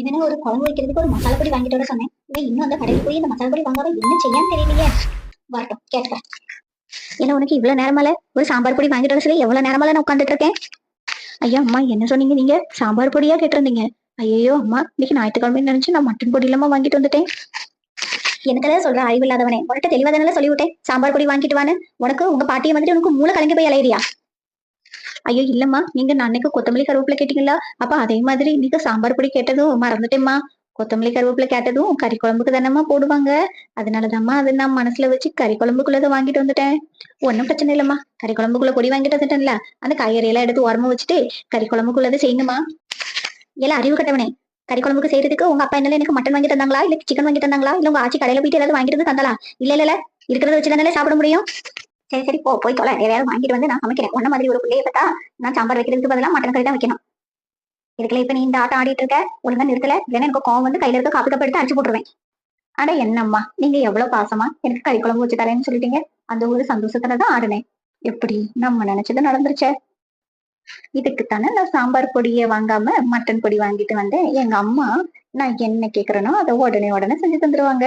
இவனை ஒரு குழம்பு வைக்கிறதுக்கு ஒரு மசாலா பொடி வாங்கிட்டு வர சொன்னேன். இவன் இன்னும் அந்த கடையில் போய் இந்த மசாலா பொடி வாங்காம என்ன செய்யான்னு தெரியலையே. வரட்டும் கேட்கிறேன் ஏன்னா உனக்கு இவ்வளவு நேரமால ஒரு சாம்பார் பொடி வாங்கிட்டு வர சொல்லி எவ்வளவு நேரமால நான் உட்காந்துட்டு இருக்கேன்? ஐயா அம்மா என்ன சொன்னீங்க நீங்க? சாம்பார் பொடியா கேட்டிருந்தீங்க. ஐயோ அம்மா இன்னைக்கு ஞாயிற்றுக்கிழமை நினைச்சு நான் மட்டன் பொடி இல்லாம வாங்கிட்டு வந்துட்டேன். எனக்கு தான் சொல்ற அறிவு இல்லாதவனே. உனக்கு தெளிவாதனால சொல்லி சொல்லிவிட்டேன். சாம்பார் பொடி வாங்கிட்டு வான்னு. உனக்கு உங்க பாட்டியை வந்துட்டு உனக்கு மூளை கலங்கி போய் அலையிறியா? ஐயோ இல்லம்மா. நீங்க நான் அன்னைக்கு கொத்தமல்லி கருவேப்பிலை கேட்டீங்களா அப்ப அதே மாதிரி இன்னைக்கு சாம்பார் பொடி கேட்டதும் மறந்துட்டேம்மா. கொத்தமல்லி கருவேப்பிலை கேட்டதும் கறி குழம்புக்கு தானம்மா போடுவாங்க. அதனாலதாம்மா அதை நான் மனசுல வச்சு கறி குழம்புக்குள்ளதை வாங்கிட்டு வந்துட்டேன். ஒன்றும் பிரச்சனை இல்லம்மா. கறி குழம்புக்குள்ள பொடி வாங்கிட்டு வந்துட்டேன்ல. அந்த காய்கறியெல்லாம் எடுத்து உரமா வச்சுட்டு கறி குழம்புக்குள்ளதை செய்யணுமா? எல்லாம் அறிவு கட்டவனே. கறி குழம்புக்கு செய்யறதுக்கு உங்க அப்பா என்னால எனக்கு மட்டன் வாங்கி தந்தாங்களா? இல்ல சிக்கன் வாங்கி தந்தாங்களா? இல்ல உங்க ஆச்சி கடையில போயிட்டு ஏதாவது வாங்கிட்டு வந்து தந்தாளா? இல்ல இல்ல இல்ல. இருக்கிறத வச்சு தானே சாப்பிட முடியும். சரி சரி போ போய் தொலை. எதையாவது வாங்கிட்டு வந்து நான் சமைக்கிறேன். உன்ன மாதிரி ஒரு பிள்ளையை பார்த்தா நான் சாம்பார் வைக்கிறதுக்கு பதிலா மட்டன் கறி தான் வைக்கணும். இதுக்குள்ள இப்ப நீ இந்த ஆட்டம் ஆடிட்டு இருக்க ஒழுங்கா நிறுத்தல. இல்லைன்னா எனக்கு கோவம் வந்து கையில இருக்க காப்பி கப்படுத்து அடிச்சு போட்டுருவேன். அட என்னம்மா நீங்க எவ்வளவு பாசமா? எனக்கு கறி குழம்பு வச்சு தரேன்னு சொல்லிட்டீங்க. அந்த ஒரு சந்தோஷத்துல தான் ஆடினேன். எப்படி? நம்ம நினைச்சது நடந்துருச்சே. இதுக்குத்தானே நான் சாம்பார் பொடியை வாங்காம மட்டன் பொடி வாங்கிட்டு வந்தேன். எங்க அம்மா நான் என்ன கேக்குறேனோ அதை உடனே உடனே செஞ்சு தந்துருவாங்க.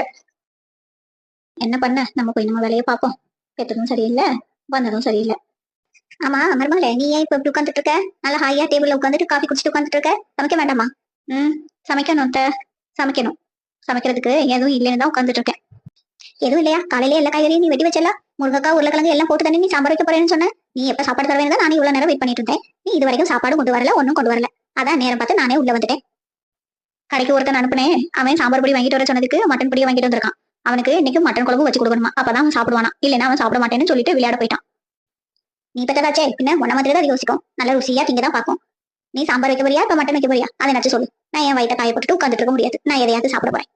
என்ன பண்ண? நம்ம போய் நம்ம வேலையை பார்ப்போம். பெற்றதும் சரியில்லை வந்ததும் சரியில்லை. ஆமா மருமகளே நீ ஏன் இப்ப இப்படி உட்காந்துட்டு இருக்க? நல்லா ஹாயா டேபிள்ல உட்காந்துட்டு காஃபி குடிச்சிட்டு உட்காந்துட்டு இருக்க? சமைக்க வேண்டாமா? ம் சமைக்கணும் சமைக்கணும். சமைக்கிறதுக்கு எதுவும் இல்லைன்னு தான் உட்காந்துட்டு இருக்கேன். எதுவும் இல்லையா? காலையில எல்லா காய்கறியும் நீ வெட்டி வச்சல முருங்கக்காய் உருளைக்கிழங்கு எல்லாம் போட்டு தானே நீ சாம்பார் வைக்க போறேன்னு சொன்ன? நீ எப்ப சாப்பாடு தருவேன்னு தான் நான் இவ்வளவு நேரம் வெயிட் பண்ணிட்டு இருந்தேன். நீ இது வரைக்கும் சாப்பாடு கொண்டு வரல ஒன்னும் கொண்டு வரல. அதான் நேரம் பார்த்து நானே உள்ள வந்துட்டேன். கடைக்கு ஒருத்தன் அனுப்புனேன். அவன் சாம்பார் பொடி வாங்கிட்டு வர சொன்னதுக்கு மட்டன் பொடியை வாங்கிட்டு வந்திருக்கான். அவனுக்கு இன்னைக்கு மட்டன் குழம்பு வச்சு கொடுக்கணுமா? அப்பதான் அவன் சாப்பிடுவானா? இல்லைன்னா அவன் சாப்பிட மாட்டேன்னு சொல்லிட்டு விளையாட போயிட்டான். நீ பெற்றதாச்சே பின்ன உன்ன மாதிரி தான் யோசிக்கும். நல்ல ருசியா திங்க தான் பார்க்கும். நீ சாம்பார் வைக்க போறியா? இப்ப மட்டன் வைக்க போறியா? அதை நச்சு சொல்லு. நான் என் வயிற்ற காய போட்டுட்டு உட்காந்துட்டு இருக்க முடியாது. நான் எதையாவது சாப்பிட போறேன்.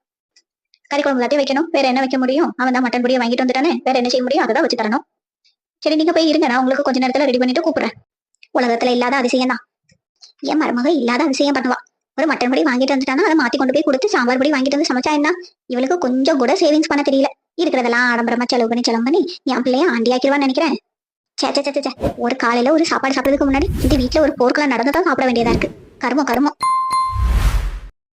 கறி குழம்பு எல்லாத்தையும் வைக்கணும். வேற என்ன வைக்க முடியும்? அவன் தான் மட்டன் பொடியை வாங்கிட்டு வந்துட்டானே. வேற என்ன செய்ய முடியும்? அதை தான் வச்சு தரணும். சரி நீங்க போய் இருங்க. நான் உங்களுக்கு கொஞ்ச நேரத்துல ரெடி பண்ணிட்டு கூப்பிடுறேன். உலகத்துல இல்லாத அதிசயம் தான் என் மருமக இல்லாத அதிசயம் பண்ணுவா. ஒரு மட்டன் பொடி வாங்கிட்டு வந்துட்டானா அதை மாத்தி கொண்டு போய் கொடுத்து சாம்பார் பொடி வாங்கிட்டு வந்து சமைச்சா என்ன? இவளுக்கு கொஞ்சம் கூட சேவிங்ஸ் பண்ண தெரியல. இருக்கிறதெல்லாம் ஆடம்பரமா செலவு பண்ணி செலவு பண்ணி என் பிள்ளைய ஆண்டியாக்கிடுவான்னு நினைக்கிறேன். சே சே சே, ஒரு காலையில ஒரு சாப்பாடு சாப்பிட்றதுக்கு முன்னாடி இந்த வீட்ல ஒரு போர்க்கெல்லாம் நடந்து தான் சாப்பிட வேண்டியதா இருக்கு. கருமம் கருமம்.